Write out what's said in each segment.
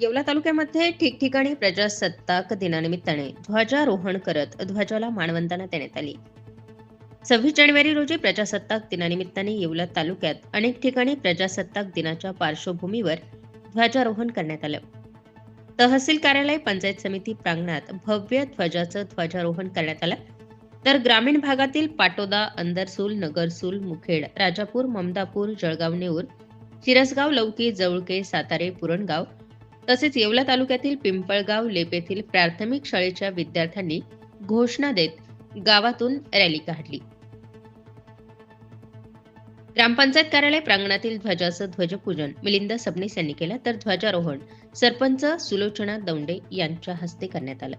येवला तालुक्यामध्ये ठिकठिकाणी प्रजासत्ताक दिनानिमित्ताने ध्वजारोहण करत ध्वजाला मानवंदना देण्यात आली. सव्वीस जानेवारी रोजी प्रजासत्ताक दिनानिमित्ताने येवला तालुक्यात अनेक ठिकाणी प्रजासत्ताक दिनाच्या पार्श्वभूमीवर ध्वजारोहण करण्यात आलं. तहसील कार्यालय पंचायत समिती प्रांगणात भव्य ध्वजाचं ध्वजारोहण करण्यात आलं. तर ग्रामीण भागातील पाटोदा अंदरसूल नगरसूल मुखेड राजापूर ममदापूर जळगाव नेऊर शिरसगाव लौकी जवळके सातारे पुरणगाव तसेच येवला तालुक्यातील पिंपळगाव लेप येथील प्राथमिक शाळेच्या विद्यार्थ्यांनी घोषणा देत गावातून रॅली काढली. ग्रामपंचायत कार्यालय प्रांगणातील ध्वजाचं ध्वजपूजन मिलिंद सबनीस यांनी केलं तर ध्वजारोहण सरपंच सुलोचना दौंडे यांच्या हस्ते करण्यात आलं.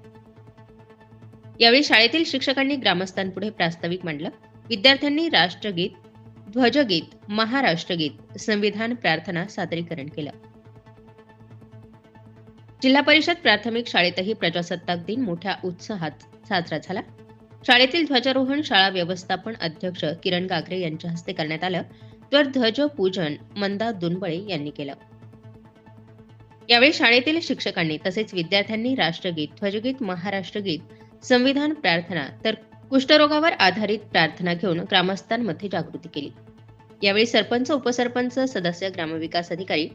यावेळी शाळेतील शिक्षकांनी ग्रामस्थांपुढे प्रास्ताविक मांडलं. विद्यार्थ्यांनी राष्ट्रगीत ध्वजगीत महाराष्ट्रगीत संविधान प्रार्थना सादरीकरण केलं. जिल्हा परिषद प्राथमिक शाळेतही प्रजासत्ताक दिन मोठ्या उत्साहात साजरा झाला. शाळेतील ध्वजारोहण शाळा व्यवस्थापन अध्यक्ष किरण गागरे यांच्या हस्ते करण्यात आलं. तर ध्वज पूजन मंदा दुनबळे यांनी केलं. यावेळी शाळेतील शिक्षकांनी तसेच विद्यार्थ्यांनी राष्ट्रगीत ध्वजगीत महाराष्ट्रगीत संविधान प्रार्थना तर कुष्ठरोगावर आधारित प्रार्थना घेऊन ग्रामस्थांमध्ये जागृती केली. यावेळी सरपंच उपसरपंच सदस्य ग्रामविकास अधिकारी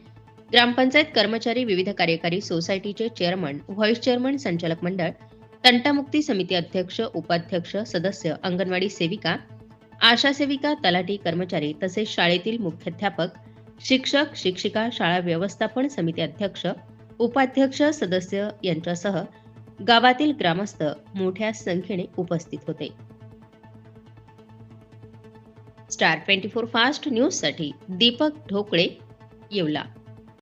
ग्रामपंचायत कर्मचारी विविध कार्यकारी सोसायटीचे चेअरमन व्हाईस चेअरमन संचालक मंडळ तंटामुक्ती समिती अध्यक्ष उपाध्यक्ष सदस्य अंगणवाडी सेविका आशा सेविका तलाठी कर्मचारी तसेच शाळेतील मुख्याध्यापक शिक्षक शिक्षिका शाळा व्यवस्थापन समिती अध्यक्ष उपाध्यक्ष सदस्य यांच्यासह गावातील ग्रामस्थ मोठ्या संख्येने उपस्थित होते. स्टार ट्वेंटी फोर फास्ट न्यूजसाठी दीपक ढोकळे येवला.